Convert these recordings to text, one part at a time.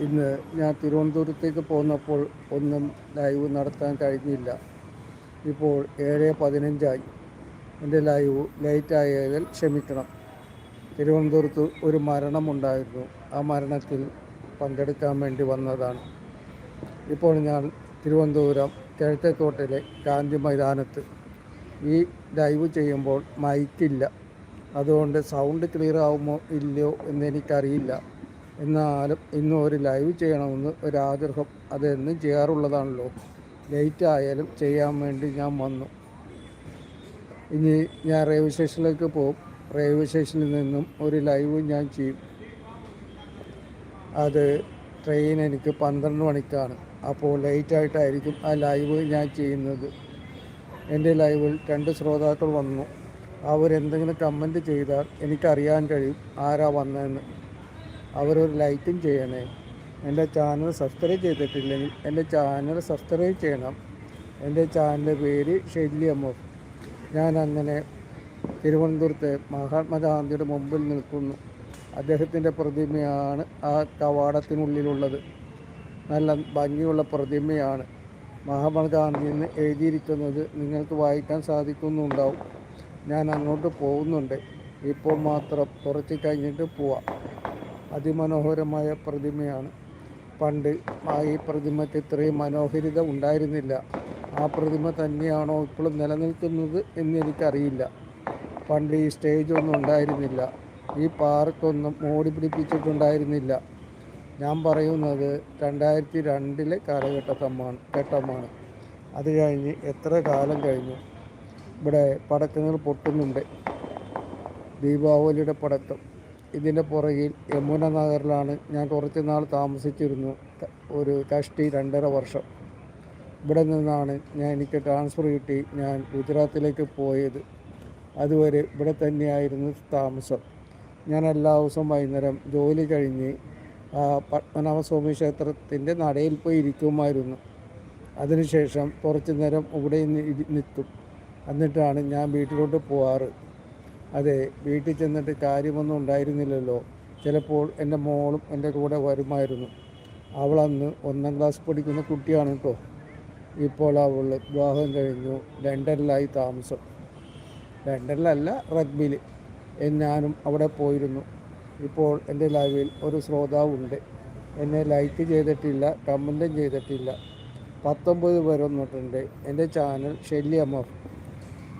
ഇന്ന് ഞാൻ തിരുവനന്തപുരത്തേക്ക് പോന്നപ്പോൾ ഒന്നും ലൈവ് നടത്താൻ കഴിഞ്ഞില്ല. ഇപ്പോൾ ഏഴ് പതിനഞ്ചായി. എന്റെ ലൈവ് ലേറ്റ് ആയതിൽ ക്ഷമിക്കണം. തിരുവനന്തപുരത്ത് ഒരു മരണമുണ്ടായിരുന്നു. ആ മരണത്തിൽ പങ്കെടുക്കാൻ വേണ്ടി വന്നതാണ്. ഇപ്പോൾ ഞാൻ തിരുവനന്തപുരം കിഴക്കേക്കോട്ടയിലെ ഗാന്ധി മൈതാനത്ത്. ഈ ലൈവ് ചെയ്യുമ്പോൾ മൈക്കില്ല. അതുകൊണ്ട് സൗണ്ട് ക്ലിയർ ആവുമോ ഇല്ലയോ എന്നെനിക്കറിയില്ല എന്നാലും ഇന്നും ഒരു ലൈവ് ചെയ്യണമെന്ന് ഒരാഗ്രഹം അതെന്നും ചെയ്യാറുള്ളതാണല്ലോ. ലേറ്റ് ആയാലും ചെയ്യാൻ വേണ്ടി ഞാൻ വന്നു. ഇനി ഞാൻ റെയിൽവേ സ്റ്റേഷനിലേക്ക് പോകും റെയിൽവേ സ്റ്റേഷനിൽ നിന്നും ഒരു ലൈവ് ഞാൻ ചെയ്യും. അത് ട്രെയിൻ എനിക്ക് പന്ത്രണ്ട് മണിക്കാണ്. അപ്പോൾ ലേറ്റ് ആയിട്ടായിരിക്കും ആ ലൈവ് ഞാൻ ചെയ്യുന്നത്. എന്റെ ലൈവിൽ രണ്ട് ശ്രോതാക്കൾ വന്നു. അവരെന്തെങ്കിലും കമന്റ് ചെയ്താൽ എനിക്കറിയാൻ കഴിയും ആരാ വന്നതെന്ന്. അവരൊരു ലൈക്കും ചെയ്യണേ. എന്റെ ചാനൽ സബ്സ്ക്രൈബ് ചെയ്തിട്ടില്ലെങ്കിൽ എന്റെ ചാനൽ സബ്സ്ക്രൈബ് ചെയ്യണം. എന്റെ ചാനലിന്റെ പേര് ഷെല്ലിയമ്മ ഞാൻ അങ്ങനെ തിരുവനന്തപുരത്തെ മഹാത്മാഗാന്ധിയുടെ മുമ്പിൽ നിൽക്കുന്നു. അദ്ദേഹത്തിന്റെ പ്രതിമയാണ് ആ കവാടത്തിനുള്ളിലുള്ളത്. നല്ല ഭംഗിയുള്ള പ്രതിമയാണ്. മഹാത്മാഗാന്ധി എന്ന് എഴുതിയിരിക്കുന്നത് നിങ്ങൾക്ക് വായിക്കാൻ സാധിക്കുന്നുണ്ടാവും. ഞാൻ അങ്ങോട്ട് പോകുന്നുണ്ട്. ഇപ്പോൾ മാത്രം കുറച്ച് കഴിഞ്ഞിട്ട് പോവാം. അതിമനോഹരമായ പ്രതിമയാണ്. പണ്ട് ആ ഈ പ്രതിമയ്ക്ക് ഇത്രയും മനോഹരിത ഉണ്ടായിരുന്നില്ല. ആ പ്രതിമ തന്നെയാണോ ഇപ്പോഴും നിലനിൽക്കുന്നത് എന്ന് എനിക്കറിയില്ല. പണ്ട് ഈ സ്റ്റേജ് ഒന്നും ഉണ്ടായിരുന്നില്ല. ഈ പാർക്കൊന്നും മോടി പിടിപ്പിച്ചിട്ടുണ്ടായിരുന്നില്ല. ഞാൻ പറയുന്നത് രണ്ടായിരത്തി രണ്ടിലെ കാലഘട്ടമാണ് ഘട്ടമാണ്. അത് കഴിഞ്ഞ് എത്ര കാലം കഴിഞ്ഞു? ഇവിടെ പടക്കങ്ങൾ പൊട്ടുന്നുണ്ട്. ദീപാവലിയുടെ പടക്കം. ഇതിന്റെ പുറകിൽ യമുന നഗറിലാണ് ഞാൻ കുറച്ച് നാൾ താമസിച്ചിരുന്നു ഒരു കഷ്ടി രണ്ടര വർഷം. ഇവിടെ നിന്നാണ് ഞാൻ എനിക്ക് ട്രാൻസ്ഫർ കിട്ടി ഞാൻ ഗുജറാത്തിലേക്ക് പോയത്. അതുവരെ ഇവിടെ തന്നെയായിരുന്നു താമസം. ഞാൻ എല്ലാ ദിവസവും വൈകുന്നേരം ജോലി കഴിഞ്ഞ് പത്മനാഭസ്വാമി ക്ഷേത്രത്തിന്റെ നടയിൽ പോയി ഇരിക്കുമായിരുന്നു. അതിനുശേഷം കുറച്ച് നേരം ഇവിടെ നിൽക്കും. എന്നിട്ടാണ് ഞാൻ വീട്ടിലോട്ട് പോവാറ്. അതെ വീട്ടിൽ ചെന്നിട്ട് കാര്യമൊന്നും ഉണ്ടായിരുന്നില്ലല്ലോ. ചിലപ്പോൾ എന്റെ മോളും എന്റെ കൂടെ വരുമായിരുന്നു. അവളന്ന് ഒന്നാം ക്ലാസ് പഠിക്കുന്ന കുട്ടിയാണ് കേട്ടോ. ഇപ്പോൾ അവൾ വിവാഹം കഴിഞ്ഞു. ലണ്ടനിലായി താമസം. ലണ്ടനിലല്ല റഗ്ബിയിൽ ഞാനും അവിടെ പോയിരുന്നു. ഇപ്പോൾ എന്റെ ലൈവിൽ ഒരു ശ്രോതാവുണ്ട്. എന്നെ ലൈക്ക് ചെയ്തിട്ടില്ല കമന്റും ചെയ്തിട്ടില്ല. പത്തൊമ്പത് പേരൊന്നിട്ടുണ്ട്. എന്റെ ചാനൽ ഷെല്ലി എഫ്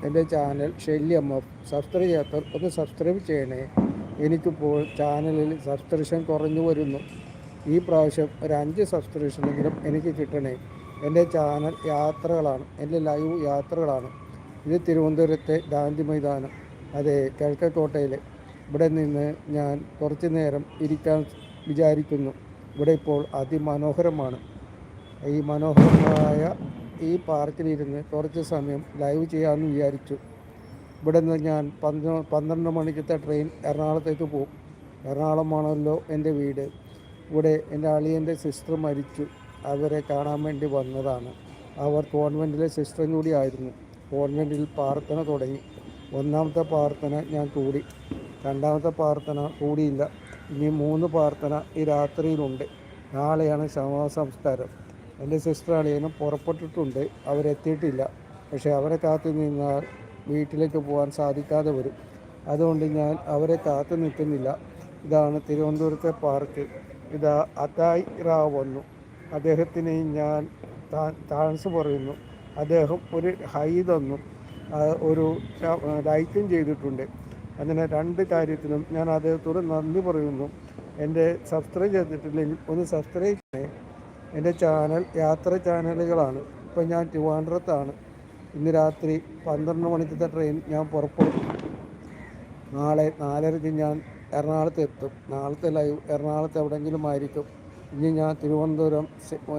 എന്റെ channel Shelly M F subscribe ചെയ്യാത്തവർ ഒന്ന് സബ്സ്ക്രൈബ് ചെയ്യണേ. എനിക്കിപ്പോൾ ചാനലിൽ സബ്സ്ക്രിപ്ഷൻ കുറഞ്ഞു വരുന്നു. ഈ പ്രാവശ്യം ഒരു അഞ്ച് സബ്സ്ക്രിപ്ഷനെങ്കിലും എനിക്ക് കിട്ടണേ. എന്റെ ചാനൽ യാത്രകളാണ്. എന്റെ ലൈവ് യാത്രകളാണ്. ഇത് തിരുവനന്തപുരത്തെ ഗാന്ധി മൈതാനം. അതെ കിഴക്കക്കോട്ടയിൽ ഇവിടെ നിന്ന് ഞാൻ കുറച്ച് നേരം ഇരിക്കാൻ വിചാരിക്കുന്നു. ഇവിടെ ഇപ്പോൾ അതിമനോഹരമാണ്. ഈ മനോഹരമായ ഈ പാർക്കിലിരുന്ന് കുറച്ച് സമയം ലൈവ് ചെയ്യാമെന്ന് വിചാരിച്ചു. ഇവിടെ നിന്ന് ഞാൻ പന്ത്ര പന്ത്രണ്ട് മണിക്കത്തെ ട്രെയിൻ എറണാകുളത്തേക്ക് പോകും എറണാകുളമാണല്ലോ എന്റെ വീട്. ഇവിടെ എന്റെ അളിയന്റെ സിസ്റ്റർ മരിച്ചു. അവരെ കാണാൻ വേണ്ടി വന്നതാണ്. അവർ കോൺവെന്റിലെ സിസ്റ്ററും കൂടി ആയിരുന്നു. കോൺവെന്റിൽ പ്രാർത്ഥന തുടങ്ങി. ഒന്നാമത്തെ പ്രാർത്ഥന ഞാൻ കൂടി. രണ്ടാമത്തെ പ്രാർത്ഥന കൂടിയില്ല. ഇനി മൂന്ന് പ്രാർത്ഥന ഈ രാത്രിയിലുണ്ട്. നാളെയാണ് ശവസംസ്കാരം എന്റെ സിസ്റ്റർ അളിയനും പുറപ്പെട്ടിട്ടുണ്ട്. അവരെത്തിയിട്ടില്ല. പക്ഷേ അവരെ കാത്തു നിന്നാൽ വീട്ടിലേക്ക് പോകാൻ സാധിക്കാതെ വരും. അതുകൊണ്ട് ഞാൻ അവരെ കാത്തു നിൽക്കുന്നില്ല. ഇതാണ് തിരുവനന്തപുരത്തെ പാർക്ക്. ഇതാ അതായ് റാവ് വന്നു. അദ്ദേഹത്തിന് ഞാൻ താഴ്സ് പറയുന്നു. അദ്ദേഹം ഒരു ഹൈ തന്നു. ഒരു ലൈറ്റും ചെയ്തിട്ടുണ്ട്. അങ്ങനെ രണ്ട് കാര്യത്തിനും ഞാൻ അദ്ദേഹത്തോട് നന്ദി പറയുന്നു. എന്റെ സബ്സ്ക്രൈബ് ചെയ്തിട്ടില്ലെങ്കിൽ ഒന്ന് സബ്സ്ക്രൈബ് ചെയ്യണേ. എന്റെ ചാനൽ യാത്ര ചാനലുകളാണ്. ഇപ്പം ഞാൻ ട്രിവാൻഡ്രത്താണ്. ഇന്ന് രാത്രി പന്ത്രണ്ട് മണിക്കത്തെ ട്രെയിൻ ഞാൻ പുറപ്പെടും. നാളെ നാലരയ്ക്ക് ഞാൻ എറണാകുളത്ത് എത്തും. നാളത്തെ ലൈവ് എറണാകുളത്ത് എവിടെയെങ്കിലും ആയിരിക്കും. ഇനി ഞാൻ തിരുവനന്തപുരം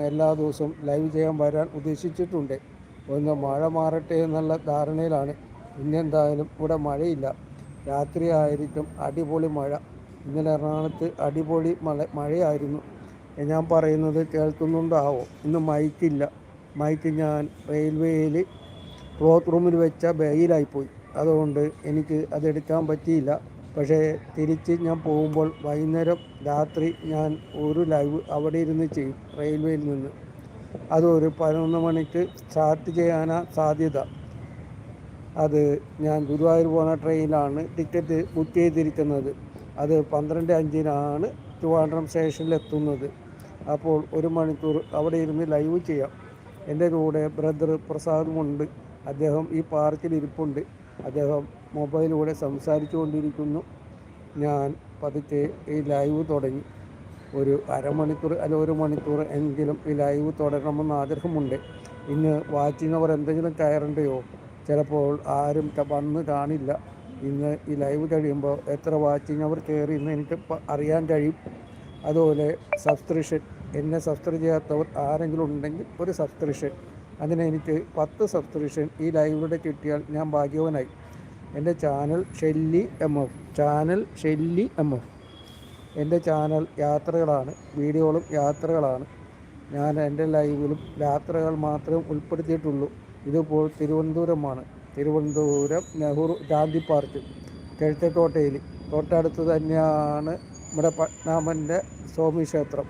എല്ലാ ദിവസവും ലൈവ് ചെയ്യാൻ വരാൻ ഉദ്ദേശിച്ചിട്ടുണ്ട്. ഒന്ന് മഴ മാറട്ടെ എന്നുള്ള ധാരണയിലാണ്. ഇന്നെന്തായാലും ഇവിടെ മഴയില്ല. രാത്രി ആയിരിക്കും അടിപൊളി മഴ. ഇന്നലെ എറണാകുളത്ത് അടിപൊളി മഴ മഴയായിരുന്നു. ഞാൻ പറയുന്നത് കേൾക്കുന്നുണ്ടാവോ? ഇന്ന് മൈക്കില്ല മൈക്ക് ഞാൻ റെയിൽവേയിൽ ക്ലോത്ത് റൂമിൽ വെച്ച ബെയിലായിപ്പോയി അതുകൊണ്ട് എനിക്ക് അതെടുക്കാൻ പറ്റിയില്ല. പക്ഷേ തിരിച്ച് ഞാൻ പോകുമ്പോൾ വൈകുന്നേരം രാത്രി ഞാൻ ഒരു ലൈവ് അവിടെ ഇരുന്ന് ചെയ്യും റെയിൽവേയിൽ നിന്ന്. അതൊരു പതിനൊന്ന് മണിക്ക് സ്റ്റാർട്ട് ചെയ്യാനാണ് സാധ്യത. അത് ഞാൻ ഗുരുവായൂർ പോകുന്ന ട്രെയിനിലാണ് ടിക്കറ്റ് ബുക്ക് ചെയ്തിരിക്കുന്നത്. അത് പന്ത്രണ്ട് അഞ്ചിനാണ് ട്രിവാൻഡ്രം സ്റ്റേഷനിൽ എത്തുന്നത് അപ്പോൾ ഒരു മണിക്കൂർ അവിടെ ഇരുന്ന് ലൈവ് ചെയ്യാം. എന്റെ കൂടെ ബ്രദർ പ്രസാദുമുണ്ട് അദ്ദേഹം ഈ പാർക്കിൽ ഇരിപ്പുണ്ട്. അദ്ദേഹം മൊബൈലിലൂടെ സംസാരിച്ചു കൊണ്ടിരിക്കുന്നു. ഞാൻ പതുക്കെ ഈ ലൈവ് തുടങ്ങി. ഒരു അരമണിക്കൂർ അല്ല ഒരു മണിക്കൂർ എങ്കിലും ഈ ലൈവ് തുടരണമെന്ന് ആഗ്രഹമുണ്ട്. ഇന്ന് വാച്ചിങ്ങവർ എന്തെങ്കിലും കയറണ്ടയോ? ചിലപ്പോൾ ആരും വന്ന് കാണില്ല. ഇന്ന് ഈ ലൈവ് കഴിയുമ്പോൾ എത്ര വാച്ചിങ് അവർ കയറി എന്ന് എനിക്ക് അറിയാൻ കഴിയും. അതുപോലെ സബ്സ്ക്രിപ്ഷൻ എന്നെ സബ്സ്ക്രൈബ് ചെയ്യാത്തവർ ആരെങ്കിലും ഉണ്ടെങ്കിൽ ഒരു സബ്സ്ക്രിപ്ഷൻ. അതിന് എനിക്ക് പത്ത് സബ്സ്ക്രിപ്ഷൻ ഈ ലൈവിലൂടെ കിട്ടിയാൽ ഞാൻ ഭാഗ്യവാനായി. എന്റെ channel Shelly M F channel Shelly M F. എന്റെ ചാനൽ യാത്രകളാണ് വീഡിയോകളും യാത്രകളാണ്. ഞാൻ എന്റെ ലൈവിലും യാത്രകൾ മാത്രമേ ഉൾപ്പെടുത്തിയിട്ടുള്ളൂ. ഇതിപ്പോൾ തിരുവനന്തപുരമാണ്. തിരുവനന്തപുരം നെഹ്റു ഗാന്ധി പാർക്ക് കിഴത്തേക്കോട്ടയിൽ തൊട്ടടുത്ത് തന്നെയാണ് നമ്മുടെ പത്മനാഭന്റെ സ്വാമി ക്ഷേത്രം.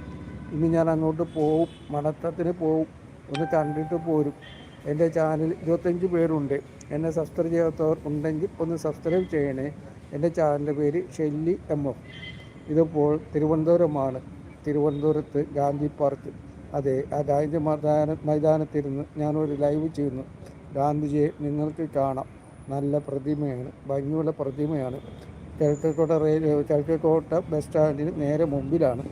ഇനി ഞാൻ അങ്ങോട്ട് പോവും മണത്തത്തിന് പോവും. ഒന്ന് കണ്ടിട്ട് പോരും. എന്റെ ചാനൽ ഇരുപത്തഞ്ച് പേരുണ്ട്. എന്നെ സബ്സ്ക്രൈബ് ചെയ്യാത്തവർ ഉണ്ടെങ്കിൽ ഒന്ന് സബ്സ്ക്രൈബ് ചെയ്യണേ. എന്റെ ചാനലിന്റെ പേര് ഷെല്ലി എം എഫ്. ഇതിപ്പോൾ തിരുവനന്തപുരമാണ്. തിരുവനന്തപുരത്ത് ഗാന്ധി പാർക്ക്. അതെ ആ ഗാന്ധി മൈതാന മൈതാനത്തിരുന്ന് ഞാനൊരു ലൈവ് ചെയ്യുന്നു. ഗാന്ധിജിയെ നിങ്ങൾക്ക് കാണാം. നല്ല പ്രതിമയാണ് ഭംഗിയുള്ള പ്രതിമയാണ്. കിഴക്കേക്കോട്ട റെയിൽ കിഴക്കേക്കോട്ട ബസ് സ്റ്റാൻഡിന് നേരെ മുമ്പിലാണ്.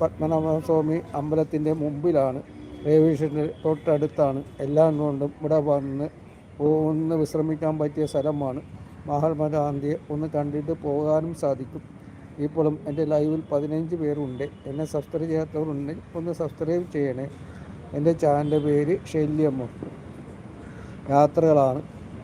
പത്മനാഭസ്വാമി അമ്പലത്തിന്റെ മുമ്പിലാണ്. റെയിൽവേ സ്റ്റേഷന്റെ തൊട്ടടുത്താണ്. എല്ലാം കൊണ്ടും ഇവിടെ വന്ന് ഒന്ന് വിശ്രമിക്കാൻ പറ്റിയ സ്ഥലമാണ്. മഹാത്മാഗാന്ധിയെ ഒന്ന് കണ്ടിട്ട് പോകാനും സാധിക്കും. ഇപ്പോഴും എന്റെ ലൈവിൽ പതിനഞ്ച് പേരുണ്ട്. എന്നെ സബ്സ്ക്രൈബ് ചെയ്യാത്തവരുണ്ടെങ്കിൽ ഒന്ന് സബ്സ്ക്രൈബ് ചെയ്യണേ. എന്റെ ചാനലിന്റെ പേര് ശല്യമ്മ. യാത്രകളാണ്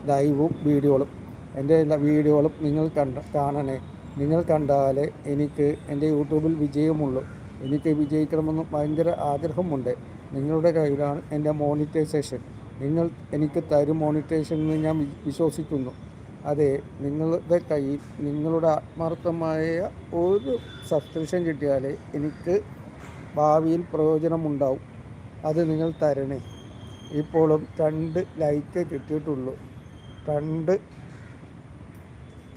ലൈവും വീഡിയോകളും. എന്റെ എല്ലാ വീഡിയോകളും നിങ്ങൾ കണ്ട കാണണേ. നിങ്ങൾ കണ്ടാലേ എനിക്ക് എന്റെ യൂട്യൂബിൽ വിജയമുള്ളൂ. എനിക്ക് വിജയിക്കണമെന്ന് ഭയങ്കര ആഗ്രഹമുണ്ട്. നിങ്ങളുടെ കയ്യിലാണ് എന്റെ മോണിറ്റൈസേഷൻ. നിങ്ങൾ എനിക്ക് തരും മോണിറ്റൈസേഷൻ എന്ന് ഞാൻ വിശ്വസിക്കുന്നു. അതെ നിങ്ങളുടെ കയ്യിൽ നിങ്ങളുടെ ആത്മാർത്ഥമായ ഒരു സബ്സ്ക്രിപ്ഷൻ കിട്ടിയാലേ എനിക്ക് ഭാവിയിൽ പ്രയോജനമുണ്ടാവും. അത് നിങ്ങൾ തരണേ. ഇപ്പോഴും രണ്ട് ലൈക്ക് കിട്ടിയിട്ടുള്ളൂ. രണ്ട്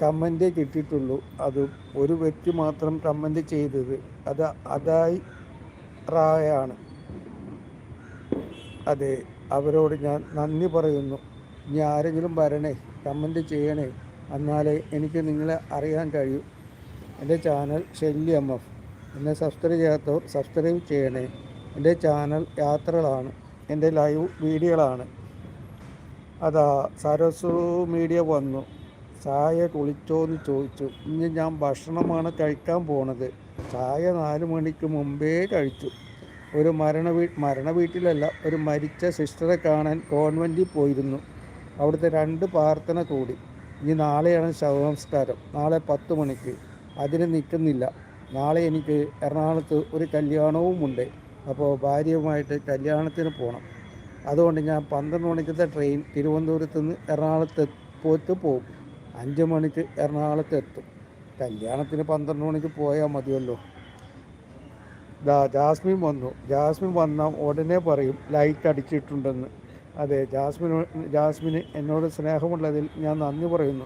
കമന്റേ കിട്ടിയിട്ടുള്ളൂ. അത് ഒരു വ്യക്തി മാത്രം കമന്റ് ചെയ്തത്. അത് അതായി റായാണ് അതെ അവരോട് ഞാൻ നന്ദി പറയുന്നു. ഇനി ആരെങ്കിലും വരണേ കമന്റ് ചെയ്യണേ എന്നാലേ എനിക്ക് നിങ്ങളെ അറിയാൻ കഴിയൂ. എന്റെ ചാനൽ ഷെല്ലി എം എഫ് എന്നെ സബ്സ്ക്രൈബ് ചെയ്യാത്തവർ സബ്സ്ക്രൈബ് ചെയ്യണേ. എന്റെ ചാനൽ യാത്രകളാണ് എന്റെ ലൈവ് വീഡിയോകളാണ്. അതാ സരസു മീഡിയ വന്നു. ചായ കുളിച്ചോ എന്ന് ചോദിച്ചു. ഇന്ന് ഞാൻ ഭക്ഷണമാണ് കഴിക്കാൻ പോണത്. ചായ നാല് മണിക്ക് മുമ്പേ കഴിച്ചു. ഒരു മരണ വീ മരണ വീട്ടിലല്ല ഒരു മരിച്ച സിസ്റ്ററെ കാണാൻ കോൺവെന്റിൽ പോയിരുന്നു. അവിടുത്തെ രണ്ട് പ്രാർത്ഥന കൂടി. ഇനി നാളെയാണ് ശവസംസ്കാരം. നാളെ പത്ത് മണിക്ക്. അതിന് നിൽക്കുന്നില്ല. നാളെ എനിക്ക് എറണാകുളത്ത് ഒരു കല്യാണവുമുണ്ട്. അപ്പോൾ ഭാര്യയുമായിട്ട് കല്യാണത്തിന് പോകണം. അതുകൊണ്ട് ഞാൻ പന്ത്രണ്ട് മണിക്കത്തെ ട്രെയിൻ തിരുവനന്തപുരത്ത് നിന്ന് എറണാകുളത്ത് പോയിട്ട് പോകും. അഞ്ച് മണിക്ക് എറണാകുളത്ത് എത്തും. കല്യാണത്തിന് പന്ത്രണ്ട് മണിക്ക് പോയാൽ മതിയല്ലോ. ദാ ജാസ്മിൻ വന്നു. ജാസ്മിൻ വന്ന ഉടനെ പറയും ലൈറ്റ് അടിച്ചിട്ടുണ്ടെന്ന്. അതെ ജാസ്മിൻ ജാസ്മിന് എന്നോട് സ്നേഹമുള്ളതിൽ ഞാൻ നന്ദി പറയുന്നു.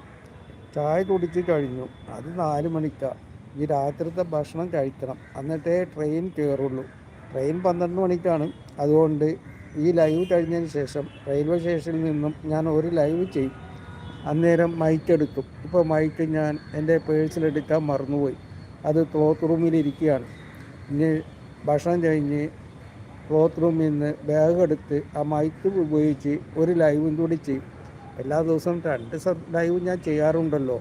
ചായ കുടിച്ച് കഴിഞ്ഞു. അത് നാല് മണിക്കാണ് ഈ രാത്രിത്തെ ഭക്ഷണം കഴിക്കണം. എന്നിട്ടേ ട്രെയിൻ കയറുള്ളൂ. ട്രെയിൻ പന്ത്രണ്ട് മണിക്കാണ്. അതുകൊണ്ട് ഈ ലൈവ് കഴിഞ്ഞതിന് ശേഷം റെയിൽവേ സ്റ്റേഷനിൽ നിന്നും ഞാൻ ഒരു ലൈവ് ചെയ്യും. അന്നേരം മൈക്ക് എടുക്കും. ഇപ്പോൾ മൈക്ക് ഞാൻ എന്റെ പേഴ്സിലെടുക്കാൻ മറന്നുപോയി. അത് ക്ലോത്ത് റൂമിലിരിക്കുകയാണ് ഇനി ഭക്ഷണം കഴിഞ്ഞ് ക്ലോത്ത് റൂമിൽ നിന്ന് ബാഗ് എടുത്ത് ആ മൈക്ക് ഉപയോഗിച്ച് ഒരു ലൈവും കൂടി ചെയ്യും. എല്ലാ ദിവസവും രണ്ട് ലൈവ് ഞാൻ ചെയ്യാറുണ്ടല്ലോ.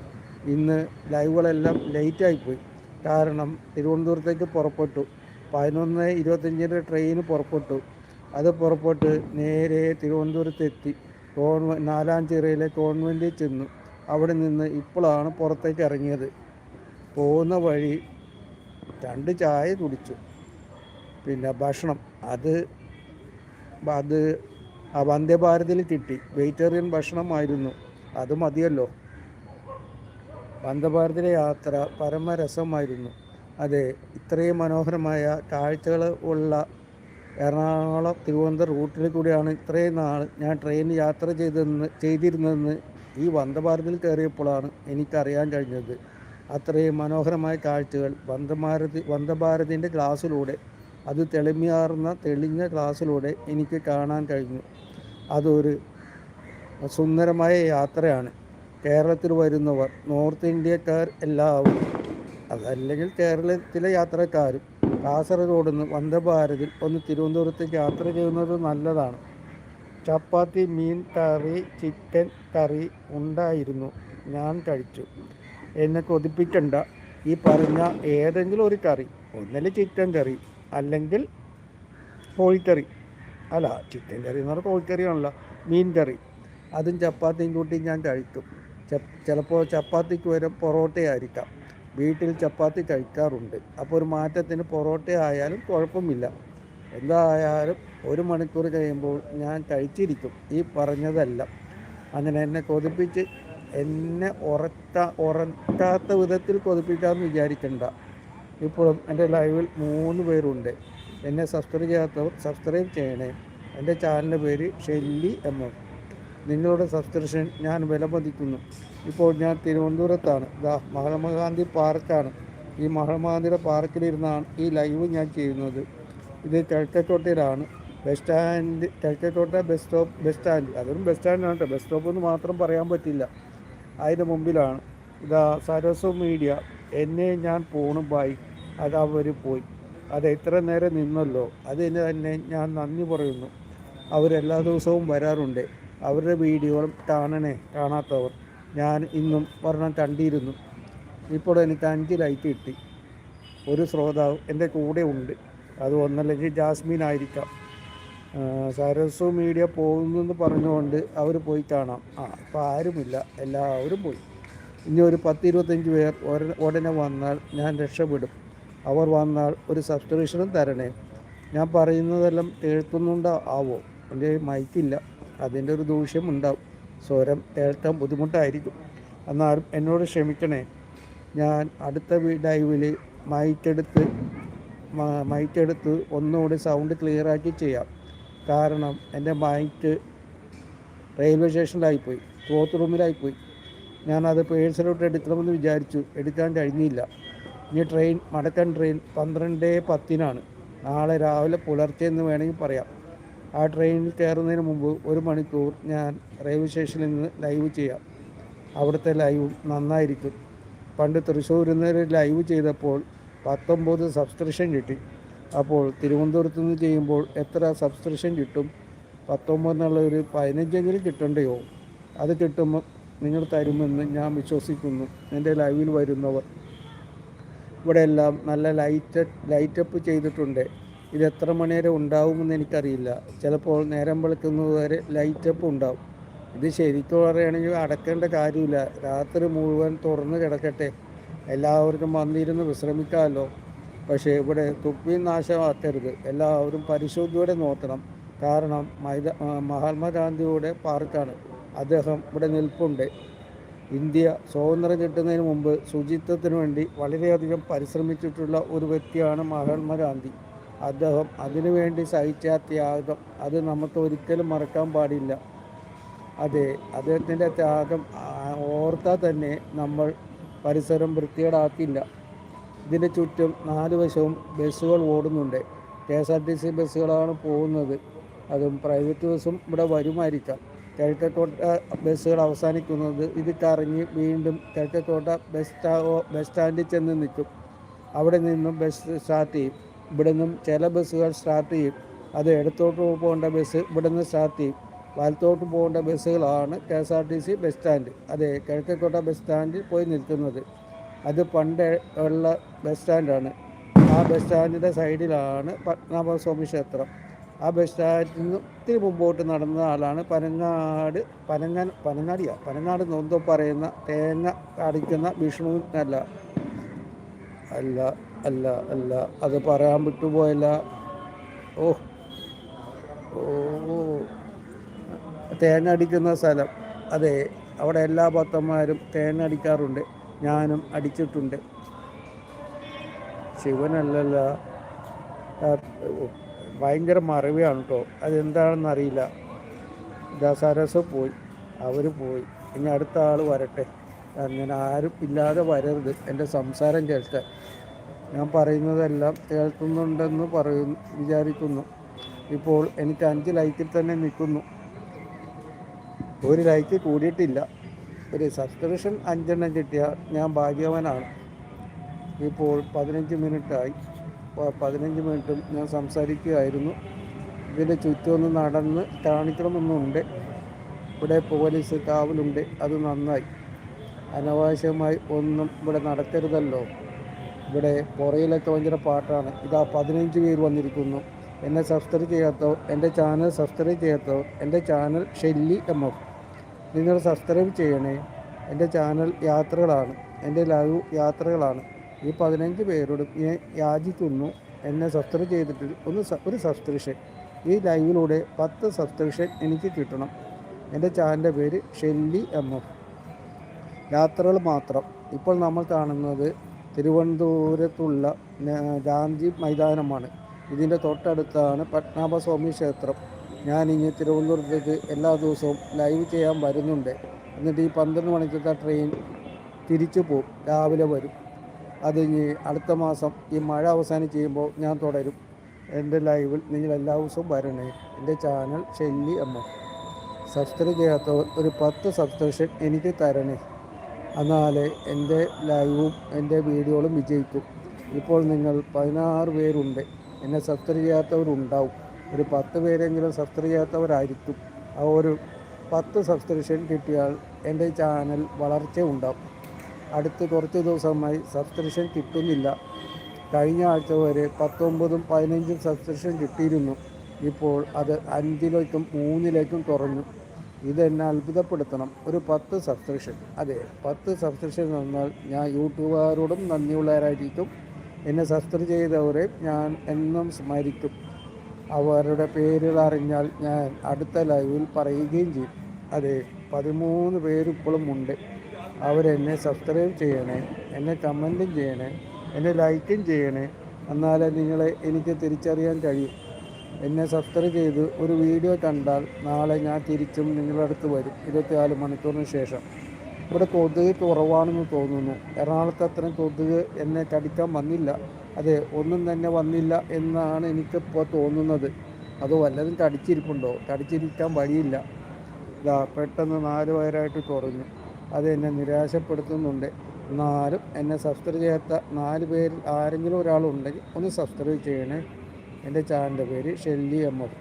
ഇന്ന് ലൈവുകളെല്ലാം ലേറ്റായിപ്പോയി കാരണം തിരുവനന്തപുരത്തേക്ക് പുറപ്പെട്ടു. പതിനൊന്ന് ഇരുപത്തഞ്ചിന്റെ ട്രെയിന് പുറപ്പെട്ടു. അത് പുറപ്പെട്ട് നേരെ തിരുവനന്തപുരത്തെത്തി. കോൺവെ നാലാം ചിറയിലെ കോൺവെന്റിൽ ചെന്നു. അവിടെ നിന്ന് ഇപ്പോഴാണ് പുറത്തേക്ക് ഇറങ്ങിയത്. പോകുന്ന വഴി രണ്ട് ചായ കുടിച്ചു. പിന്നെ ഭക്ഷണം. അത് അത് ആ വന്ദേ ഭാരതിൽ കിട്ടി. വെജിറ്റേറിയൻ ഭക്ഷണമായിരുന്നു. അത് മതിയല്ലോ. വന്ദേഭാരതിലെ യാത്ര പരമരസമായിരുന്നു. അതെ ഇത്രയും മനോഹരമായ കാഴ്ചകൾ ഉള്ള എറണാകുളം തിരുവനന്തപുരം റൂട്ടിൽ കൂടിയാണ് ഇത്രയും നാൾ ഞാൻ ട്രെയിനിൽ യാത്ര ചെയ്തെന്ന് ചെയ്തിരുന്നതെന്ന് ഈ വന്ദഭാരതിൽ കയറിയപ്പോഴാണ് എനിക്കറിയാൻ കഴിഞ്ഞത്. അത്രയും മനോഹരമായ കാഴ്ചകൾ വന്ദഭാരതി വന്ദഭാരതിന്റെ ഗ്ലാസ്സിലൂടെ അത് തെളിമയാർന്ന തെളിഞ്ഞ ഗ്ലാസ്സിലൂടെ എനിക്ക് കാണാൻ കഴിഞ്ഞു. അതൊരു സുന്ദരമായ യാത്രയാണ്. കേരളത്തിൽ വരുന്നവർ നോർത്ത് ഇന്ത്യക്കാർ എല്ലാവരും അതല്ലെങ്കിൽ കേരളത്തിലെ യാത്രക്കാരും കാസർഗോഡ് നിന്ന് വന്ദഭാരതിൽ ഒന്ന് തിരുവനന്തപുരത്തേക്ക് യാത്ര ചെയ്യുന്നത് നല്ലതാണ്. ചപ്പാത്തി മീൻ കറി ചിക്കൻ കറി ഉണ്ടായിരുന്നു. ഞാൻ കഴിച്ചു. എന്നെ കൊതിപ്പിക്കണ്ട. ഈ പറഞ്ഞ ഏതെങ്കിലും ഒരു കറി ഒന്നല്ല ചിക്കൻ കറി അല്ലെങ്കിൽ കോഴിക്കറി. അല്ല ചിക്കൻ കറി എന്ന് പറഞ്ഞാൽ കോഴിക്കറിയാണല്ലോ മീൻ കറി. അതും ചപ്പാത്തിയും കൂട്ടി ഞാൻ കഴിക്കും. ചിലപ്പോൾ ചപ്പാത്തിക്ക് വരെ പൊറോട്ടയായിരിക്കാം. വീട്ടിൽ ചപ്പാത്തി കഴിക്കാറുണ്ട്. അപ്പോൾ ഒരു മാറ്റത്തിന് പൊറോട്ട ആയാലും കുഴപ്പമില്ല. എന്തായാലും ഒരു മണിക്കൂർ കഴിയുമ്പോൾ ഞാൻ കഴിച്ചിരിക്കും. ഈ പറഞ്ഞതല്ല. അങ്ങനെ എന്നെ കൊതിപ്പിച്ച് എന്നെ ഉറക്ക ഉറക്കാത്ത വിധത്തിൽ കൊതിപ്പിക്കാമെന്ന് വിചാരിക്കണ്ട. ഇപ്പോഴും എന്റെ ലൈവിൽ മൂന്ന് പേരുണ്ട്. എന്നെ സബ്സ്ക്രൈബ് ചെയ്യാത്തവർ സബ്സ്ക്രൈബ് ചെയ്യണേ. എന്റെ ചാനലിന്റെ പേര് ഷെല്ലി എം എം. നിങ്ങളുടെ സബ്സ്ക്രിപ്ഷൻ ഞാൻ വിലമതിക്കുന്നു. ഇപ്പോൾ ഞാൻ തിരുവനന്തപുരത്താണ്. ഇതാ മഹാത്മാഗാന്ധി പാർക്കാണ്. ഈ മഹാത്മാഗാന്ധിയുടെ പാർക്കിലിരുന്നാണ് ഈ ലൈവ് ഞാൻ ചെയ്യുന്നത്. ഇത് കിഴക്കത്തോട്ടയിലാണ് bus stand Kizhakkekotta bus stop bus stand. അതൊരു ബസ് സ്റ്റാൻഡാണ് കേട്ടോ. ബസ് സ്റ്റോപ്പ് എന്ന് മാത്രം പറയാൻ പറ്റില്ല. അതിന്റെ മുമ്പിലാണ്. ഇതാ സരസ്വ മീഡിയ. എന്നെ ഞാൻ പോണും ബൈ. അത് അവർ പോയി. അത് എത്ര നേരം നിന്നല്ലോ? അതിന് തന്നെ ഞാൻ നന്ദി പറയുന്നു. അവരെല്ലാ ദിവസവും വരാറുണ്ട്. അവരുടെ വീഡിയോകളും കാണണേ കാണാത്തവർ. ഞാൻ ഇന്നും ഒരെണ്ണം കണ്ടിരുന്നു ഇപ്പോൾ എനിക്ക് അഞ്ച് ലൈറ്റ് കിട്ടി. ഒരു ശ്രോതാവ് എന്റെ കൂടെ ഉണ്ട്. അത് ഒന്നല്ലെങ്കിൽ ജാസ്മിൻ ആയിരിക്കാം. സരസു മീഡിയ പോകുന്നെന്ന് പറഞ്ഞുകൊണ്ട് അവർ പോയി കാണാം. ആ അപ്പോൾ ആരുമില്ല. എല്ലാവരും പോയി. ഇനി ഒരു പത്ത് ഇരുപത്തഞ്ച് പേർ ഉടനെ വന്നാൽ ഞാൻ രക്ഷപ്പെടും. അവർ വന്നാൽ ഒരു സബ്സ്ക്രിപ്ഷനും തരണേ. ഞാൻ പറയുന്നതെല്ലാം കേൾക്കുന്നുണ്ടോ ആവോ എന്റെ മൈക്കില്ല അതിന്റെ ഒരു ദൂഷ്യം ഉണ്ടാവും. സ്വരം കേൾക്കാൻ ബുദ്ധിമുട്ടായിരിക്കും. എന്നാലും എന്നോട് ക്ഷമിക്കണേ. ഞാൻ അടുത്ത ലൈവിൽ മൈക്കെടുത്ത് മൈക്കെടുത്ത് ഒന്നുകൂടി സൗണ്ട് ക്ലിയറാക്കി ചെയ്യാം. കാരണം എന്റെ മൈക്ക് റെയിൽവേ സ്റ്റേഷനിലായിപ്പോയി ക്ലോത്ത് റൂമിലായിപ്പോയി ഞാനത് പേഴ്സലോട്ട് എടുക്കണമെന്ന് വിചാരിച്ചു. എടുക്കാൻ കഴിഞ്ഞില്ല. ഇനി ട്രെയിൻ മടക്കൻ ട്രെയിൻ പന്ത്രണ്ട് പത്തിനാണ്. നാളെ രാവിലെ പുലർച്ചെ എന്ന് വേണമെങ്കിൽ പറയാം. ആ ട്രെയിനിൽ കയറുന്നതിന് മുമ്പ് ഒരു മണിക്കൂർ ഞാൻ റെയിൽവേ സ്റ്റേഷനിൽ നിന്ന് ലൈവ് ചെയ്യാം. അവിടുത്തെ ലൈവ് നന്നായിരിക്കും. പണ്ട് തൃശ്ശൂരിൽ നിന്ന് ലൈവ് ചെയ്തപ്പോൾ പത്തൊമ്പത് സബ്സ്ക്രിപ്ഷൻ കിട്ടി. അപ്പോൾ തിരുവനന്തപുരത്ത് നിന്ന് ചെയ്യുമ്പോൾ എത്ര സബ്സ്ക്രിപ്ഷൻ കിട്ടും? പത്തൊമ്പത് എന്നുള്ള ഒരു പതിനഞ്ചെങ്കിലും കിട്ടണ്ടയോ? അത് കിട്ടുമ്പോൾ നിങ്ങൾ തരുമെന്ന് ഞാൻ വിശ്വസിക്കുന്നു. എന്റെ ലൈവിൽ വരുന്നവർ. ഇവിടെ എല്ലാം നല്ല ലൈറ്റ് ലൈറ്റപ്പ് ചെയ്തിട്ടുണ്ട്. ഇത് എത്ര മണിവരെ ഉണ്ടാവുമെന്ന് എനിക്കറിയില്ല. ചിലപ്പോൾ നേരം വെളുക്കുന്നത് വരെ ലൈറ്റ് അപ്പ് ഉണ്ടാവും. ഇത് ശരിക്കും പറയുകയാണെങ്കിൽ അടക്കേണ്ട കാര്യമില്ല. രാത്രി മുഴുവൻ തുറന്ന് കിടക്കട്ടെ. എല്ലാവർക്കും വന്നിരുന്ന് വിശ്രമിക്കാമല്ലോ. പക്ഷേ ഇവിടെ തുപ്പി നാശമാക്കരുത്. എല്ലാവരും പരിശുദ്ധിയോടെ നോക്കണം. കാരണം മൈത മഹാത്മാഗാന്ധിയുടെ പാർക്കാണ്. അദ്ദേഹം ഇവിടെ നിൽപ്പുണ്ട്. ഇന്ത്യ സ്വാതന്ത്ര്യം കിട്ടുന്നതിന് മുമ്പ് ശുചിത്വത്തിന് വേണ്ടി വളരെയധികം പരിശ്രമിച്ചിട്ടുള്ള ഒരു വ്യക്തിയാണ് മഹാത്മാഗാന്ധി അദ്ദേഹം അതിനുവേണ്ടി സഹിച്ച ത്യാഗം അത് നമുക്ക് ഒരിക്കലും മറക്കാൻ പാടില്ല. അതെ അദ്ദേഹത്തിന്റെ ത്യാഗം ഓർത്താൽ തന്നെ നമ്മൾ പരിസരം വൃത്തികേടാക്കില്ല. ഇതിന്റെ ചുറ്റും നാല് വശവും ബസ്സുകൾ ഓടുന്നുണ്ട്. K S R T C ബസ്സുകളാണ് പോകുന്നത്. അതും പ്രൈവറ്റ് ബസ്സും ഇവിടെ വരുമായിരിക്കാം. കിഴക്കത്തോട്ട ബസ്സുകൾ അവസാനിക്കുന്നത് ഇത് കറങ്ങി വീണ്ടും കിഴക്കത്തോട്ട ബസ് സ്റ്റാ ബസ് സ്റ്റാൻഡിൽ ചെന്ന് നിൽക്കും. അവിടെ നിന്നും ബസ് സ്റ്റാർട്ട് ചെയ്യും. ഇവിടെ നിന്നും ചില ബസ്സുകൾ സ്റ്റാർട്ട് ചെയ്യും. അത് ഇടത്തോട്ട് പോകേണ്ട ബസ് ഇവിടെ നിന്ന് സ്റ്റാർട്ട് ചെയ്യും. വലത്തോട്ട് പോകേണ്ട ബസ്സുകളാണ് K S R T C bus stand അതെ കിഴക്കേക്കോട്ട ബസ് സ്റ്റാൻഡിൽ പോയി നിൽക്കുന്നത്. അത് പണ്ട് ഉള്ള ബസ് സ്റ്റാൻഡാണ് ആ ബസ് സ്റ്റാൻഡിന്റെ സൈഡിലാണ് പത്മനാഭസ്വാമി ക്ഷേത്രം. ആ ബസ് സ്റ്റാൻഡിൽ നിന്ന് ഒത്തിരി മുമ്പോട്ട് നടന്ന ആളാണ് പനങ്ങാട് പനങ്ങാൻ പനങ്ങാടിയാ? പനങ്ങാട് നോന്തോ പറയുന്ന തേങ്ങ അടിക്കുന്ന വിഷ്ണു അല്ല അല്ല. അല്ല അല്ല. അത് പറയാൻ വിട്ടുപോയല്ല. ഓ. ഓ. തേനടിക്കുന്ന സ്ഥലം. അതെ അവിടെ എല്ലാ ഭക്തന്മാരും തേനടിക്കാറുണ്ട് ഞാനും അടിച്ചിട്ടുണ്ട്. ശിവനല്ലല്ല. ഭയങ്കര മറവിയാണ് കേട്ടോ അതെന്താണെന്ന് അറിയില്ല. ദസരസ് പോയി. അവർ പോയി. ഇനി അടുത്ത ആൾ വരട്ടെ. അങ്ങനെ ആരും ഇല്ലാതെ വരരുത്. എന്റെ സംസാരം കേൾക്കാൻ. ഞാൻ പറയുന്നതെല്ലാം കേൾക്കുന്നുണ്ടെന്ന് പറയുന്നു വിചാരിക്കുന്നു. ഇപ്പോൾ എനിക്ക് അഞ്ച് ലൈക്കിൽ തന്നെ നിൽക്കുന്നു. ഒരു ലൈക്ക് കൂടിയിട്ടില്ല. ഒരു സബ്സ്ക്രിപ്ഷൻ അഞ്ചെണ്ണം കിട്ടിയാൽ ഞാൻ ഭാഗ്യവാനാണ്. ഇപ്പോൾ പതിനഞ്ച് മിനിറ്റായി. പതിനഞ്ച് മിനിറ്റും ഞാൻ സംസാരിക്കുകയായിരുന്നു. ഇതിന്റെ ചുറ്റുമൊന്ന് നടന്ന് കാണിക്കണമെന്നുണ്ട്. ഇവിടെ പോലീസ് കാവലുണ്ട്. അത് നന്നായി. അനാവശ്യമായി ഒന്നും ഇവിടെ നടക്കരുതല്ലോ. ഇവിടെ പുറയിലൊക്കെ ഭയങ്കര പാട്ടാണ്. ഇതാ പതിനഞ്ച് പേര് വന്നിരിക്കുന്നു. എന്നെ സബ്സ്ക്രൈബ് ചെയ്യാത്തവർ എന്റെ ചാനൽ സബ്സ്ക്രൈബ് ചെയ്യാത്തവർ എന്റെ ചാനൽ ഷെല്ലി എം എഫ് നിങ്ങൾ സബ്സ്ക്രൈബ് ചെയ്യണേ. എന്റെ ചാനൽ യാത്രകളാണ്. എന്റെ ലൈവ് യാത്രകളാണ്. ഈ പതിനഞ്ച് പേരോട് ഞാൻ യാചിക്കുന്നു. എന്നെ സബ്സ്ക്രൈബ് ചെയ്തിട്ട് ഒന്ന് ഒരു സബ്സ്ക്രിപ്ഷൻ ഈ ലൈവിലൂടെ പത്ത് സബ്സ്ക്രിപ്ഷൻ എനിക്ക് കിട്ടണം. എന്റെ ചാനലിന്റെ പേര് ഷെല്ലി എം എഫ് യാത്രകൾ മാത്രം. ഇപ്പോൾ നമ്മൾ കാണുന്നത് തിരുവനന്തപുരത്തുള്ള ഗാന്ധി മൈതാനമാണ്. ഇതിന്റെ തൊട്ടടുത്താണ് പത്മനാഭസ്വാമി ക്ഷേത്രം. ഇനി തിരുവനന്തപുരത്തേക്ക് എല്ലാ ദിവസവും ലൈവ് ചെയ്യാൻ വരുന്നുണ്ട്. എന്നിട്ട് ഈ പന്ത്രണ്ട് മണിക്കത്തെ ട്രെയിൻ തിരിച്ചു പോകും രാവിലെ വരും. അത് ഇനി അടുത്ത മാസം ഈ മഴ അവസാനം ചെയ്യുമ്പോൾ ഞാൻ തുടരും. എന്റെ ലൈവിൽ നിങ്ങൾ എല്ലാ ദിവസവും വരണേ. എന്റെ ചാനൽ ഷെല്ലി അമ്മ സബ്സ്ക്രൈബ് ചെയ്യാത്തവർ ഒരു പത്ത് സബ്സ്ക്രിപ്ഷൻ എനിക്ക് തരണേ. എന്നാലേ എന്റെ ലൈവും എന്റെ വീഡിയോകളും വിജയിക്കും. ഇപ്പോൾ നിങ്ങൾ പതിനാറ് പേരുണ്ട്. എന്നെ സബ്സ്ക്രൈബ് ചെയ്യാത്തവരുണ്ടാവും. ഒരു പത്ത് പേരെങ്കിലും സബ്സ്ക്രൈബ് ചെയ്യാത്തവരായിരിക്കും. ആ ഒരു പത്ത് സബ്സ്ക്രിപ്ഷൻ കിട്ടിയാൽ എന്റെ ചാനൽ വളർച്ച ഉണ്ടാവും. അടുത്ത് കുറച്ച് ദിവസമായി സബ്സ്ക്രിപ്ഷൻ കിട്ടുന്നില്ല. കഴിഞ്ഞ ആഴ്ച വരെ പത്തൊമ്പതും പതിനഞ്ചും സബ്സ്ക്രിപ്ഷൻ കിട്ടിയിരുന്നു. ഇപ്പോൾ അത് അഞ്ചിലേക്കും മൂന്നിലേക്കും കുറഞ്ഞു. ഇതെന്നെ അത്ഭുതപ്പെടുത്തണം. ഒരു പത്ത് സബ്സ്ക്രിപ്ഷൻ അതെ പത്ത് സബ്സ്ക്രിപ്ഷൻ തന്നാൽ ഞാൻ യൂട്യൂബുകാരോടും നന്ദിയുള്ളവരായിരിക്കും. എന്നെ സബ്സ്ക്രൈബ് ചെയ്തവരെ ഞാൻ എന്നും സ്മരിക്കും. അവരുടെ പേരുകൾ അറിഞ്ഞാൽ ഞാൻ അടുത്ത ലൈവിൽ പറയുകയും ചെയ്യും. അതെ പതിമൂന്ന് പേരിപ്പോഴും ഉണ്ട്. അവരെന്നെ സബ്സ്ക്രൈബ് ചെയ്യണേ എന്നെ കമന്റും ചെയ്യണേ എന്നെ ലൈക്കും ചെയ്യണേ. എന്നാലേ നിങ്ങളെ എനിക്ക് തിരിച്ചറിയാൻ കഴിയും. എന്നെ സബ്സ്ക്രൈബ് ചെയ്ത് ഒരു വീഡിയോ കണ്ടാൽ നാളെ ഞാൻ തിരിച്ചും നിങ്ങളുടെ അടുത്ത് വരും. ഇരുപത്തിനാല് മണിക്കൂറിന് ശേഷം. ഇവിടെ കൊതുക് കുറവാണെന്ന് തോന്നുന്നു. എറണാകുളത്ത് അത്രയും കൊതുക് എന്നെ കടിക്കാൻ വന്നില്ല. അതെ ഒന്നും തന്നെ വന്നില്ല എന്നാണ് എനിക്കിപ്പോൾ തോന്നുന്നത്. അത് വല്ലതും കടിച്ചിരിപ്പുണ്ടോ? കടിച്ചിരിക്കാൻ വഴിയില്ല. ഇതാ പെട്ടെന്ന് നാല് വയറായിട്ട് കുറഞ്ഞു. അത് എന്നെ നിരാശപ്പെടുത്തുന്നുണ്ട്. എന്നാലും എന്നെ സബ്സ്ക്രൈബ് ചെയ്യാത്ത നാല് പേരിൽ ആരെങ്കിലും ഒരാളുണ്ടെങ്കിൽ ഒന്ന് സബ്സ്ക്രൈബ് ചെയ്യണേ. എന്റെ ചാനലിന്റെ പേര് ഷെല്ലി എം എഫ്.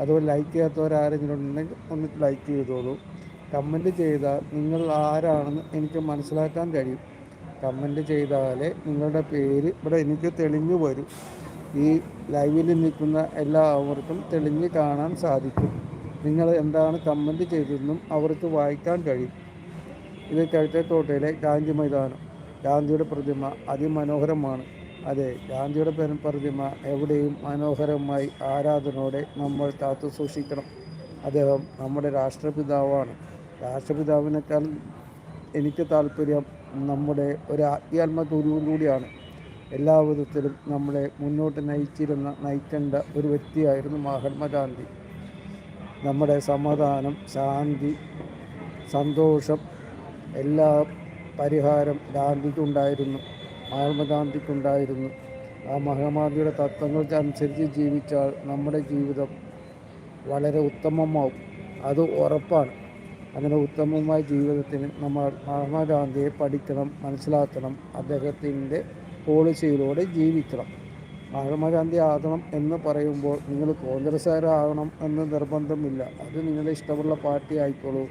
അതുപോലെ ലൈക്ക് ചെയ്യാത്തവരാരെങ്കിലും ഉണ്ടെങ്കിൽ ഒന്ന് ലൈക്ക് ചെയ്തോളൂ. കമന്റ് ചെയ്താൽ നിങ്ങൾ ആരാണെന്ന് എനിക്ക് മനസ്സിലാക്കാൻ കഴിയും. കമന്റ് ചെയ്താലേ നിങ്ങളുടെ പേര് ഇവിടെ എനിക്ക് തെളിഞ്ഞു വരും. ഈ ലൈവിൽ നിൽക്കുന്ന എല്ലാവർക്കും തെളിഞ്ഞ് കാണാൻ സാധിക്കും. നിങ്ങൾ എന്താണ് കമന്റ് ചെയ്തതെന്നും അവർക്ക് വായിക്കാൻ കഴിയും. ഇത് കഴുത്തേത്തോട്ടയിലെ ഗാന്ധി മൈതാനം. ഗാന്ധിയുടെ പ്രതിമ അതിമനോഹരമാണ്. അതെ ഗാന്ധിയുടെ പെരും പ്രതിമ എവിടെയും മനോഹരമായി ആരാധനയോടെ നമ്മൾ കാത്തു സൂക്ഷിക്കണം. അദ്ദേഹം നമ്മുടെ രാഷ്ട്രപിതാവാണ്. രാഷ്ട്രപിതാവിനേക്കാൾ എനിക്ക് താല്പര്യം നമ്മുടെ ഒരു ആത്മീയാത്മ കൂടിയാണ്. എല്ലാ വിധത്തിലും നമ്മളെ മുന്നോട്ട് നയിച്ചിരുന്ന നയിക്കേണ്ട ഒരു വ്യക്തിയായിരുന്നു മഹാത്മാഗാന്ധി നമ്മുടെ സമാധാനം ശാന്തി സന്തോഷം എല്ലാ പരിഹാരം ഗാന്ധിക്കുണ്ടായിരുന്നു. മഹാത്മാഗാന്ധിക്കുണ്ടായിരുന്നു. ആ മഹാത്മാഗാന്ധിയുടെ തത്വങ്ങൾക്ക് അനുസരിച്ച് ജീവിച്ചാൽ നമ്മുടെ ജീവിതം വളരെ ഉത്തമമാവും. അത് ഉറപ്പാണ്. അങ്ങനെ ഉത്തമമായ ജീവിതത്തിന് നമ്മൾ മഹാത്മാഗാന്ധിയെ പഠിക്കണം മനസ്സിലാക്കണം അദ്ദേഹത്തിന്റെ പോളിസിയിലൂടെ ജീവിക്കണം. മഹാത്മാഗാന്ധി ആകണം എന്ന് പറയുമ്പോൾ നിങ്ങൾ കോൺഗ്രസ്സുകാരാകണം എന്ന് നിർബന്ധമില്ല. അത് നിങ്ങളുടെ ഇഷ്ടമുള്ള പാർട്ടി ആയിക്കോളൂ.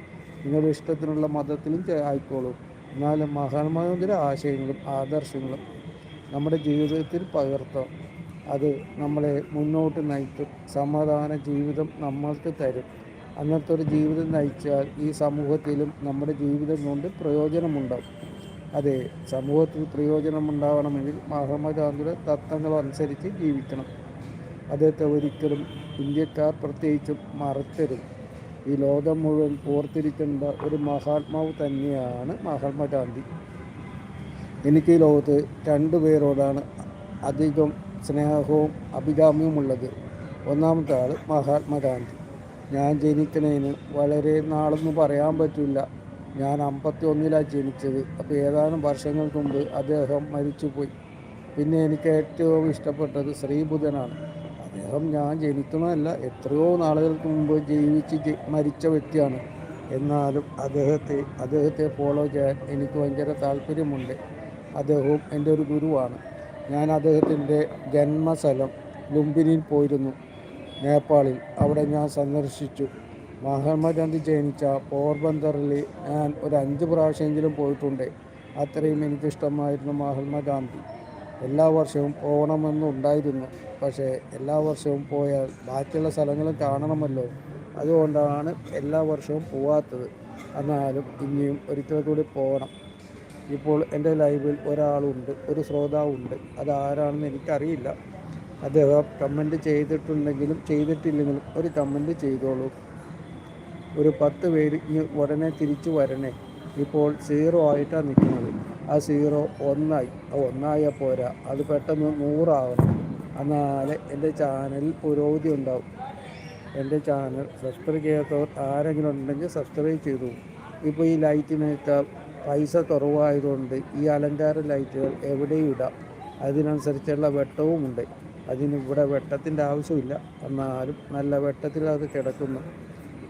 നിങ്ങളുടെ ഇഷ്ടത്തിനുള്ള മതത്തിലും ആയിക്കോളൂ. എന്നാലും മഹാത്മാഗാന്ധിയുടെ ആശയങ്ങളും ആദർശങ്ങളും നമ്മുടെ ജീവിതത്തിൽ പകർത്താം. അത് നമ്മളെ മുന്നോട്ട് നയിക്കും. സമാധാന ജീവിതം നമ്മൾക്ക് തരും. അങ്ങനത്തെ ഒരു ജീവിതം നയിച്ചാൽ ഈ സമൂഹത്തിലും നമ്മുടെ ജീവിതം കൊണ്ട് പ്രയോജനമുണ്ടാകും അതെ സമൂഹത്തിൽ പ്രയോജനമുണ്ടാവണമെങ്കിൽ മഹാത്മാഗാന്ധിയുടെ തത്വങ്ങൾ അനുസരിച്ച് ജീവിക്കണം. അദ്ദേഹത്തെ ഒരിക്കലും ഇന്ത്യക്കാർ പ്രത്യേകിച്ചും മറക്കരുത്. ഈ ലോകം മുഴുവൻ ഓർത്തിരിക്കേണ്ട ഒരു മഹാത്മാവ് തന്നെയാണ് മഹാത്മാ ഗാന്ധി. എനിക്ക് ഈ ലോകത്ത് രണ്ടു പേരോടാണ് അധികം സ്നേഹവും അഭികാമ്യവുമുള്ളത് ഒന്നാമത്തെ ആൾ മഹാത്മാഗാന്ധി ഞാൻ ജനിക്കണേന് വളരെ നാളൊന്നും പറയാൻ പറ്റില്ല ഞാൻ അമ്പത്തി ഒന്നിലാണ് ജനിച്ചത്. അപ്പോൾ ഏതാനും വർഷങ്ങൾക്ക് മുമ്പ് അദ്ദേഹം മരിച്ചുപോയി. പിന്നെ എനിക്ക് ഏറ്റവും ഇഷ്ടപ്പെട്ടത് ശ്രീബുധനാണ്. അദ്ദേഹം ഞാൻ ജനിക്കണമല്ല എത്രയോ നാളുകൾക്ക് മുമ്പ് ജീവിച്ച് മരിച്ച വ്യക്തിയാണ്. എന്നാലും അദ്ദേഹത്തെ അദ്ദേഹത്തെ ഫോളോ ചെയ്യാൻ എനിക്ക് ഭയങ്കര താല്പര്യമുണ്ട്. അദ്ദേഹവും എന്റെ ഒരു ഗുരുവാണ്. ഞാൻ അദ്ദേഹത്തിന്റെ ജന്മസ്ഥലം ലുംബിനിയിൽ പോയിരുന്നു നേപ്പാളിൽ. അവിടെ ഞാൻ സന്ദർശിച്ചു. മഹാത്മാഗാന്ധി ജനിച്ച പോർബന്തറിൽ ഞാൻ ഒരു അഞ്ച് പ്രാവശ്യമെങ്കിലും പോയിട്ടുണ്ട്. അത്രയും എനിക്കിഷ്ടമായിരുന്നു മഹാത്മാഗാന്ധി എല്ലാ വർഷവും പോകണമെന്നുണ്ടായിരുന്നു പക്ഷേ എല്ലാ വർഷവും പോയാൽ ബാക്കിയുള്ള സ്ഥലങ്ങളും കാണണമല്ലോ. അതുകൊണ്ടാണ് എല്ലാ വർഷവും പോവാത്തത്. എന്നാലും ഇനിയും ഒരിക്കൽ കൂടി പോകണം. ഇപ്പോൾ എന്റെ ലൈവിൽ ഒരാളുണ്ട് ഒരു ശ്രോതാവുണ്ട്. അതാരാണെന്ന് എനിക്കറിയില്ല. അദ്ദേഹം കമന്റ് ചെയ്തിട്ടുണ്ടെങ്കിലും ചെയ്തിട്ടില്ലെങ്കിലും ഒരു കമന്റ് ചെയ്തോളൂ. ഒരു പത്ത് പേര് ഉടനെ തിരിച്ചു വരണേ. ഇപ്പോൾ സീറോ ആയിട്ടാണ് നിൽക്കുന്നത്. ആ സീറോ ഒന്നായി. ഒന്നായ പോരാ. അത് പെട്ടെന്ന് നൂറാവണം. എന്നാലേ എന്റെ ചാനലിൽ പുരോഗതി ഉണ്ടാവും. എന്റെ ചാനൽ സബ്സ്ക്രൈബ് ചെയ്യാത്തവർ ആരെങ്കിലും ഉണ്ടെങ്കിൽ സബ്സ്ക്രൈബ് ചെയ്തു. ഇപ്പോൾ ഈ ലൈറ്റിനേക്കാൾ പൈസ കുറവായതുകൊണ്ട് ഈ അലങ്കാര ലൈറ്റുകൾ എവിടെയും ഇടാം. അതിനനുസരിച്ചുള്ള വെട്ടവുമുണ്ട് അതിന് ഇവിടെ വെട്ടത്തിന്റെ ആവശ്യമില്ല. എന്നാലും നല്ല വെട്ടത്തിൽ അത് കിടക്കുന്നു.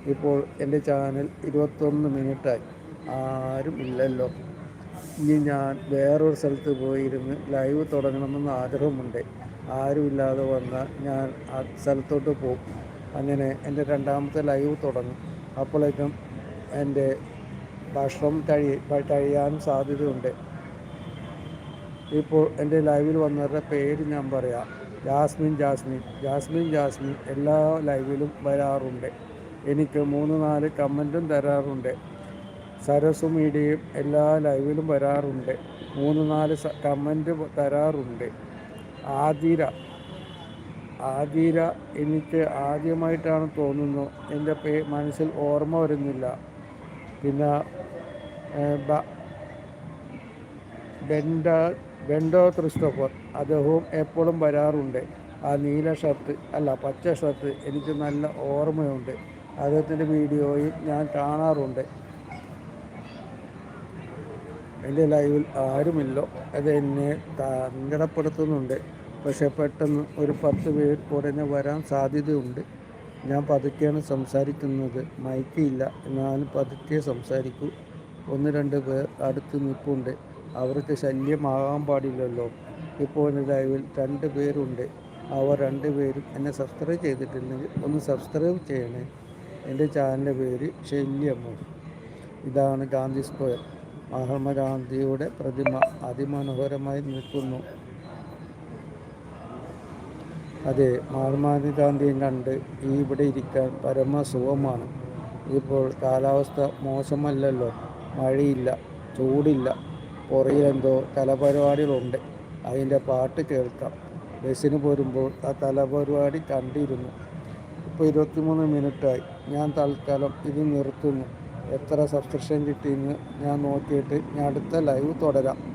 ഇപ്പോൾ എന്റെ ചാനൽ ഇരുപത്തൊന്ന് മിനിറ്റായി ആരും ഇല്ലല്ലോ. ഇനി ഞാൻ വേറൊരു സ്ഥലത്ത് പോയിരുന്ന് ലൈവ് തുടങ്ങണമെന്ന് ആഗ്രഹമുണ്ട്. ആരുമില്ലാതെ വന്നാൽ ഞാൻ ആ സ്ഥലത്തോട്ട് പോകും. അങ്ങനെ എന്റെ രണ്ടാമത്തെ ലൈവ് തുടങ്ങും. അപ്പോഴേക്കും എന്റെ ഭക്ഷണം കഴി കഴിയാനും സാധ്യതയുണ്ട്. ഇപ്പോൾ എന്റെ ലൈവിൽ വന്നവരുടെ പേര് ഞാൻ പറയാം. Jasmine Jasmine. ജാസ്മിൻ ജാസ്മിൻ എല്ലാ ലൈവിലും വരാറുണ്ട്. എനിക്ക് മൂന്ന് നാല് കമന്റും തരാറുണ്ട്. സരസു മീഡിയയും എല്ലാ ലൈവിലും വരാറുണ്ട്. മൂന്ന് നാല് കമന്റ് തരാറുണ്ട്. ആതിര ആതിര എനിക്ക് ആദ്യമായിട്ടാണ് തോന്നുന്നു. എന്റെ പേ മനസ്സിൽ ഓർമ്മ വരുന്നില്ല. പിന്നെ ബെൻഡ ബെൻഡോ ക്രിസ്റ്റോഫർ അദ്ദേഹവും എപ്പോഴും വരാറുണ്ട്. ആ നീല ഷർട്ട് അല്ല പച്ച ഷർട്ട് എനിക്ക് നല്ല ഓർമ്മയുണ്ട്. അദ്ദേഹത്തിന്റെ വീഡിയോയിൽ ഞാൻ കാണാറുണ്ട്. എന്റെ ലൈവിൽ ആരുമില്ലോ. എന്നെ സങ്കടപ്പെടുത്തുന്നുണ്ട്. പക്ഷേ പെട്ടെന്ന് ഒരു പത്ത് പേർ ഉടനെ വരാൻ സാധ്യതയുണ്ട്. ഞാൻ പതുക്കെയാണ് സംസാരിക്കുന്നത്. മൈക്ക് ഇല്ല. എന്നാലും പതുക്കെ സംസാരിക്കൂ. ഒന്ന് രണ്ട് പേർ അടുത്ത് നിൽപ്പുണ്ട് അവർക്ക് ശല്യമാകാൻ പാടില്ലല്ലോ. ഇപ്പോൾ എന്റെ ലൈവിൽ രണ്ട് പേരുണ്ട്. അവർ രണ്ട് പേരും എന്നെ സബ്സ്ക്രൈബ് ചെയ്തിട്ടുണ്ടെങ്കിൽ ഒന്ന് സബ്സ്ക്രൈബ് ചെയ്യണേ. എന്റെ ചാനലിന്റെ പേര് ശല്യമോ? ഇതാണ് ഗാന്ധി സ്ക്വയർ മഹാത്മാഗാന്ധിയുടെ പ്രതിമ അതിമനോഹരമായി നിൽക്കുന്നു. അതെ മഹാത്മാഗാന്ധിയും കണ്ട് ഈ ഇവിടെ ഇരിക്കാൻ പരമസുഖമാണ്. ഇപ്പോൾ കാലാവസ്ഥ മോശമല്ലല്ലോ. മഴയില്ല ചൂടില്ല. പുറയിലെന്തോ കലപരിപാടികളുണ്ട്. അതിന്റെ പാട്ട് കേൾക്കാം. ബസ്സിന് പോരുമ്പോൾ ആ കലപരിപാടി കണ്ടിരുന്നു. ഇപ്പോൾ ഇരുപത്തിമൂന്ന് മിനിറ്റായി. ഞാൻ തൽക്കാലം ഇത് നിർത്തുന്നു. എത്ര സബ്സ്ക്രിപ്ഷൻ കിട്ടിയെന്ന് ഞാൻ നോക്കിയിട്ട് ഞാൻ അടുത്ത ലൈവ് തുടരാം.